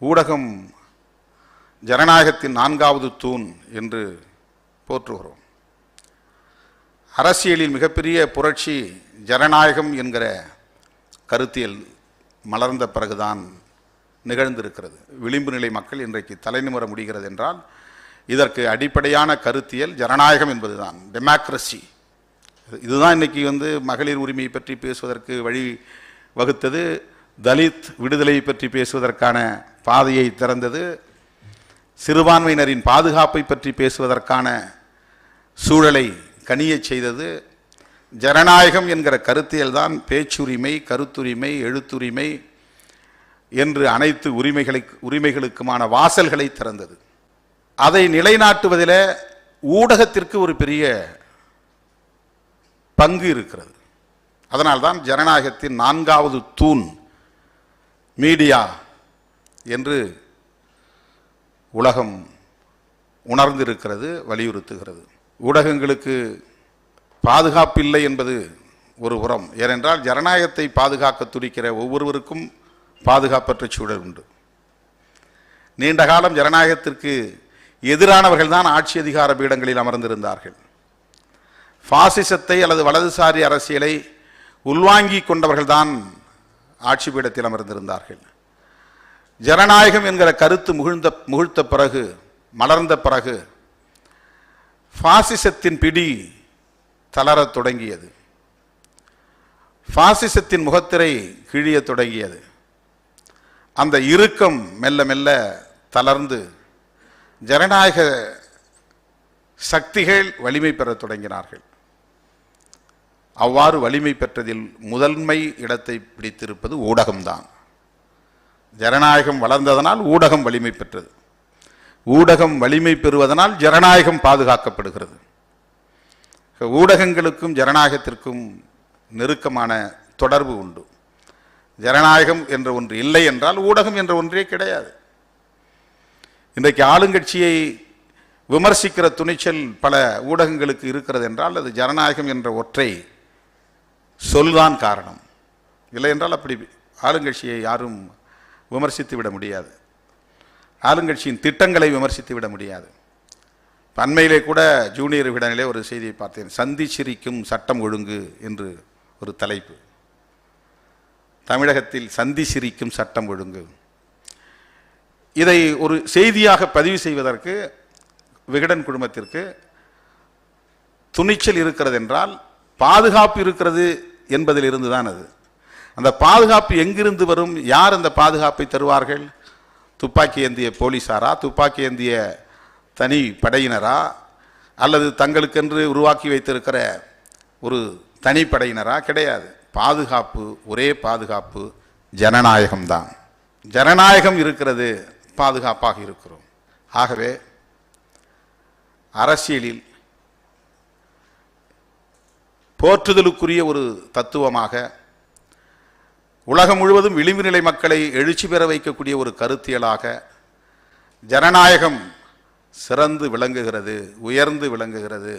ஊடகம் ஜனநாயகத்தின் நான்காவது தூண் என்று போற்றுகிறோம். அரசியலில் மிகப்பெரிய புரட்சி ஜனநாயகம் என்கிற கருத்தியல் மலர்ந்த பிறகுதான் நிகழ்ந்திருக்கிறது. விளிம்பு நிலை மக்கள் இன்றைக்கு தலைநிமிர முடிகிறது என்றால் இதற்கு அடிப்படையான கருத்தியல் ஜனநாயகம் என்பதுதான் டெமோக்ரஸி இதுதான் இன்னைக்கு வந்து மகளிர் உரிமையை பற்றி பேசுவதற்கு வழி வகுத்தது. தலித் விடுதலை பற்றி பேசுவதற்கான பாதையை திறந்தது. சிறுபான்மையினரின் பாதுகாப்பை பற்றி பேசுவதற்கான சூழலை கனியச் செய்தது. ஜனநாயகம் என்கிற கருத்தியல்தான் பேச்சுரிமை கருத்துரிமை எழுத்துரிமை என்று அனைத்து உரிமைகளை உரிமைகளுக்குமான வாசல்களை திறந்தது. அதை நிலைநாட்டுவதில் ஊடகத்திற்கு ஒரு பெரிய பங்கு இருக்கிறது. அதனால்தான் ஜனநாயகத்தின் நான்காவது தூண் மீடியா என்று உலகம் உணர்ந்திருக்கிறது வலியுறுத்துகிறது. ஊடகங்களுக்கு பாதுகாப்பில்லை என்பது ஒரு புறம். ஏனென்றால் ஜனநாயகத்தை பாதுகாக்க துடிக்கிற ஒவ்வொருவருக்கும் பாதுகாப்பற்ற சூழல் உண்டு. நீண்ட காலம் ஜனநாயகத்திற்கு எதிரானவர்கள் தான் ஆட்சி அதிகார பீடங்களில் அமர்ந்திருந்தார்கள். பாசிசத்தை அல்லது வலதுசாரி அரசியலை உள்வாங்கிக் கொண்டவர்கள் தான் ஆட்சி பீடத்தில் அமர்ந்திருந்தார்கள். ஜனநாயகம் என்கிற கருத்து முகிழ்ந்த முகிழ்த்த பிறகு மலர்ந்த பிறகு பாசிசத்தின் பிடி தளரத் தொடங்கியது. பாசிசத்தின் முகத்திரை கிழியத் தொடங்கியது. அந்த இறுக்கம் மெல்ல மெல்ல தளர்ந்து ஜனநாயக சக்திகள் வலிமை பெறத் தொடங்கினார்கள். அவ்வாறு வலிமை பெற்றதில் முதன்மை இடத்தை பிடித்திருப்பது ஊடகம்தான். ஜனநாயகம் வளர்ந்ததனால் ஊடகம் வலிமை பெற்றது. ஊடகம் வலிமை பெறுவதனால் ஜனநாயகம் பாதுகாக்கப்படுகிறது. ஊடகங்களுக்கும் ஜனநாயகத்திற்கும் நெருக்கமான தொடர்பு உண்டு. ஜனநாயகம் என்ற ஒன்று இல்லை என்றால் ஊடகம் என்ற ஒன்றே கிடையாது. இன்றைக்கு ஆளுங்கட்சியை விமர்சிக்கிற துணிச்சல் பல ஊடகங்களுக்கு இருக்கிறது என்றால் அது ஜனநாயகம் என்ற ஒற்றை சொல்தான் காரணம். இல்லை என்றால் அப்படி ஆளுங்கட்சியை யாரும் விமர்சித்து விட முடியாது. ஆளுங்கட்சியின் திட்டங்களை விமர்சித்து விட முடியாது. அண்மையிலே கூட ஜூனியர் விடனிலே ஒரு செய்தியை பார்த்தேன். சந்தி சிரிக்கும் சட்டம் ஒழுங்கு என்று ஒரு தலைப்பு. தமிழகத்தில் சந்தி சிரிக்கும் சட்டம் ஒழுங்கு. இதை ஒரு செய்தியாக பதிவு செய்வதற்கு விகடன் குழுமத்திற்கு துணிச்சல் இருக்கிறது என்றால் பாதுகாப்பு இருக்கிறது என்பதிலிருந்து தான் அது. அந்த பாதுகாப்பு எங்கிருந்து வரும்? யார் அந்த பாதுகாப்பை தருவார்கள்? துப்பாக்கி ஏந்திய போலீசாரா? துப்பாக்கி ஏந்திய தனி படையினரா? அல்லது தங்களுக்கென்று உருவாக்கி வைத்திருக்கிற ஒரு தனிப்படையினரா கிடையாது. பாதுகாப்பு ஒரே பாதுகாப்பு ஜனநாயகம்தான். ஜனநாயகம் இருக்கிறது பாதுகாப்பாக இருக்கிறோம். ஆகவே அரசியலில் போற்றுதலுக்குரிய ஒரு தத்துவமாக உலகம் முழுவதும் விளிம்பு நிலை மக்களை எழுச்சி பெற வைக்கக்கூடிய ஒரு கருத்தியலாக ஜனநாயகம் சிறந்து விளங்குகிறது உயர்ந்து விளங்குகிறது.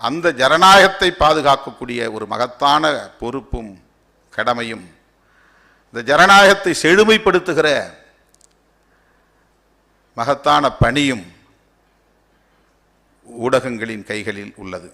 அந்த ஜனநாயகத்தை பாதுகாக்கக்கூடிய ஒரு மகத்தான பொறுப்பும் கடமையும் இந்த ஜனநாயகத்தை செழுமைப்படுத்துகிற மகத்தான பணியும் ஊடகங்களின் கைகளில் உள்ளது.